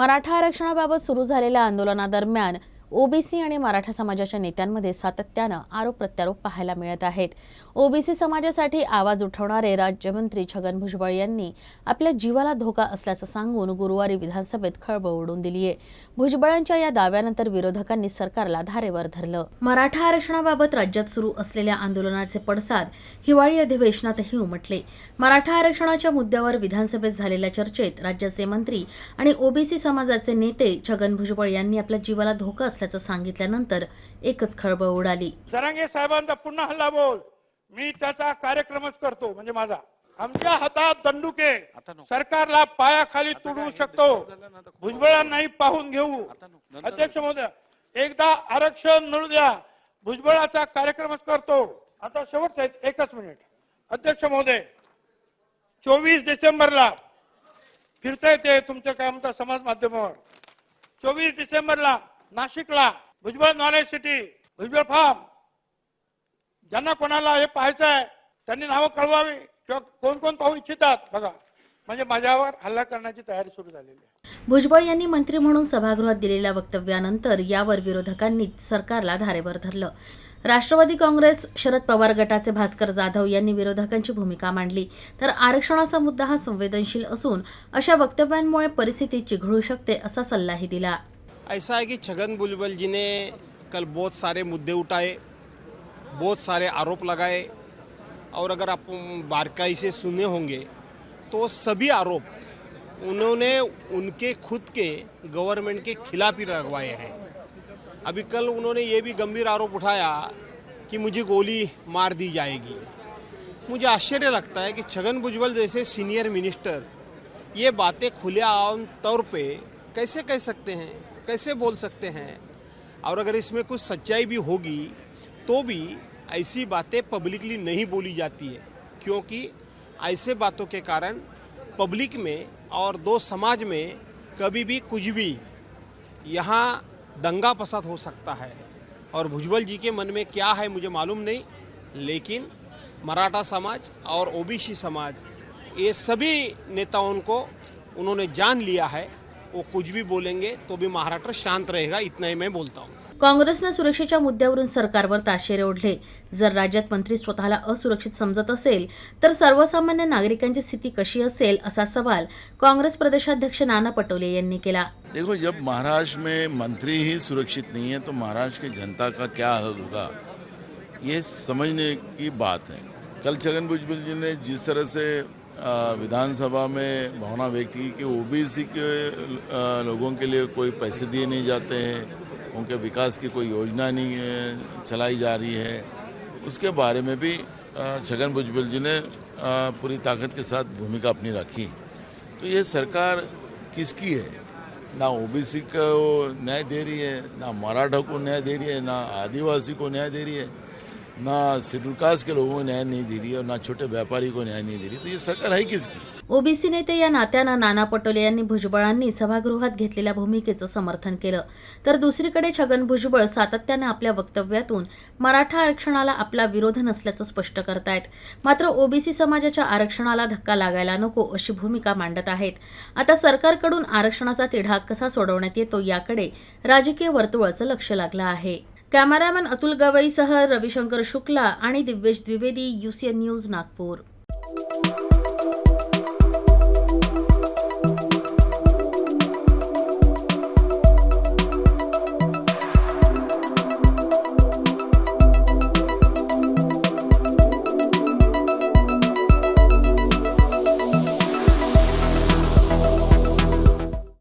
मराठा आरक्षणाबाबत सुरू झालेल्या आंदोलनादरम्यान ओबीसी आणि मराठा समाजाच्या नेत्यांमध्ये सातत्यानं आरोप प्रत्यारोप पाहायला मिळत आहेत. ओबीसी समाजासाठी आवाज उठवणारे राज्यमंत्री छगन भुजबळ यांनी आपल्या जीवाला धोका असल्याचं सांगून गुरुवारी विधानसभेत खळबळ उडून दिली आहे भुजबळांच्या या दाव्यानंतर विरोधकांनी सरकारला धारेवर धरलं. मराठा आरक्षणाबाबत राज्यात सुरू असलेल्या आंदोलनाचे पडसाद हिवाळी अधिवेशनातही उमटले. मराठा आरक्षणाच्या मुद्द्यावर विधानसभेत झालेल्या चर्चेत राज्याचे मंत्री आणि ओबीसी समाजाचे नेते छगन भुजबळ यांनी आपल्या जीवाला धोका असल्याचं सांगितल्यानंतर एकच खळबळ उडाली. जरांगे साहेबांचा पुन्हा हल्ला बोल. मी त्याचा कार्यक्रमच करतो म्हणजे माझा. आमच्या हातात दंडुके. सरकारला पायाखाली तुडू शकतो. भुजबळांनाही पाहून घेऊ. अध्यक्ष महोदय एकदा आरक्षण मिळू द्या. भुजबळाचा कार्यक्रमच करतो. आता शेवटचा एक- एकच मिनिट. अध्यक्ष महोदय चोवीस डिसेंबरला फिरता येते तुमच्या काय म्हणता समाज माध्यमावर. चोवीस डिसेंबरला नाशिकला Bhujbal knowledge city Bhujbal farm ज्यांना कोणाला हे पाहायचं आहे त्यांनी नावं कळवावी किंवा कोण कोण पाहू इच्छितात. बघा म्हणजे माझ्यावर हल्ला करण्याची तयारी सुरू झालेली आहे. भुजबळ यांनी मंत्री म्हणून सभागृहात दिलेल्या वक्तव्यानंतर यावर विरोधकांनी सरकारला धारेवर धरलं. राष्ट्रवादी काँग्रेस शरद पवार गटाचे भास्कर जाधव यांनी विरोधकांची भूमिका मांडली. तर आरक्षणाचा मुद्दा हा संवेदनशील असून अशा वक्तव्यांमुळे परिस्थिती चिघळू शकते असा सल्लाही दिला. ऐसा है कि छगन बुलबुल जी ने कल बहुत सारे मुद्दे उठाए, बहुत सारे आरोप लगाए, और अगर आप बारकाई से सुने होंगे तो सभी आरोप उन्होंने उनके खुद के गवर्नमेंट के खिलाफ ही लगवाए हैं। अभी कल उन्होंने ये भी गंभीर आरोप उठाया कि मुझे गोली मार दी जाएगी। मुझे आश्चर्य लगता है कि छगन भुजबल जैसे सीनियर मिनिस्टर ये बातें खुलेआम तौर पे कैसे कह सकते हैं? कैसे बोल सकते हैं? और अगर इसमें कुछ सच्चाई भी होगी तो भी ऐसी बातें पब्लिकली नहीं बोली जाती है, क्योंकि ऐसे बातों के कारण पब्लिक में और दो समाज में कभी भी कुछ भी यहाँ दंगा फसाद हो सकता है। और भुजबल जी के मन में क्या है मुझे मालूम नहीं, लेकिन मराठा समाज और ओबीसी समाज, ये सभी नेताओं को उन्होंने जान लिया है। वो कुछ भी बोलेंगे तो भी महाराष्ट्र शांत रहेगा इतना ही मैं बोलता हूँ। काँग्रेसनं सुरक्षेच्या मुद्द्यावरून सरकारवर ताशेरे ओढले. जर राज्यात मंत्री स्वतःला असुरक्षित समजत असेल तर सर्वसामान्य नागरिकांची स्थिती कशी असेल असा सवाल काँग्रेस प्रदेशाध्यक्ष नाना पटोले यांनी केला. देखो जब महाराष्ट्र में मंत्री ही सुरक्षित नहीं है तो महाराष्ट्र की जनता का क्या हाल होगा? ये समझने की बात है। कल छगन भुजबल जी ने जिस तरह से विधानसभा में भावना व्यक्त की कि ओबीसी के लोगों के लिए कोई पैसे दिए नहीं जाते हैं, उनके विकास की कोई योजना नहीं चलाई जा रही है। उसके बारे में भी छगन भुजबल जी ने पूरी ताकत के साथ भूमिका अपनी रखी। तो ये सरकार किसकी है? ना ओबीसी को न्याय दे रही है, ना मराठा को न्याय दे रही है, ना आदिवासी को न्याय दे रही है। ना शेड्यूल कास्ट के लोगों को न्याय नहीं दे रही है और ना छोटे व्यापारी को न्याय नहीं दे रही। तो ये सरकार है किसकी? ओबीसी नेते या नात्यानं नाना पटोले यांनी भुजबळांनी सभागृहात घेतलेल्या भूमिकेचं समर्थन केलं. तर दुसरीकडे छगन भुजबळ सातत्यानं आपल्या वक्तव्यातून मराठा आरक्षणाला आपला विरोध नसल्याचं स्पष्ट करतायत. मात्र ओबीसी समाजाच्या आरक्षणाला धक्का लागायला नको अशी भूमिका मांडत आहेत. आता सरकारकडून आरक्षणाचा तिढा कसा सोडवण्यात येतो याकडे राजकीय वर्तुळाचं लक्ष लागलं आहे. कॅमेरामॅन अतुल गवईसह रविशंकर शुक्ला आणि दिव्येश द्विवेदी युसीएन न्यूज नागपूर.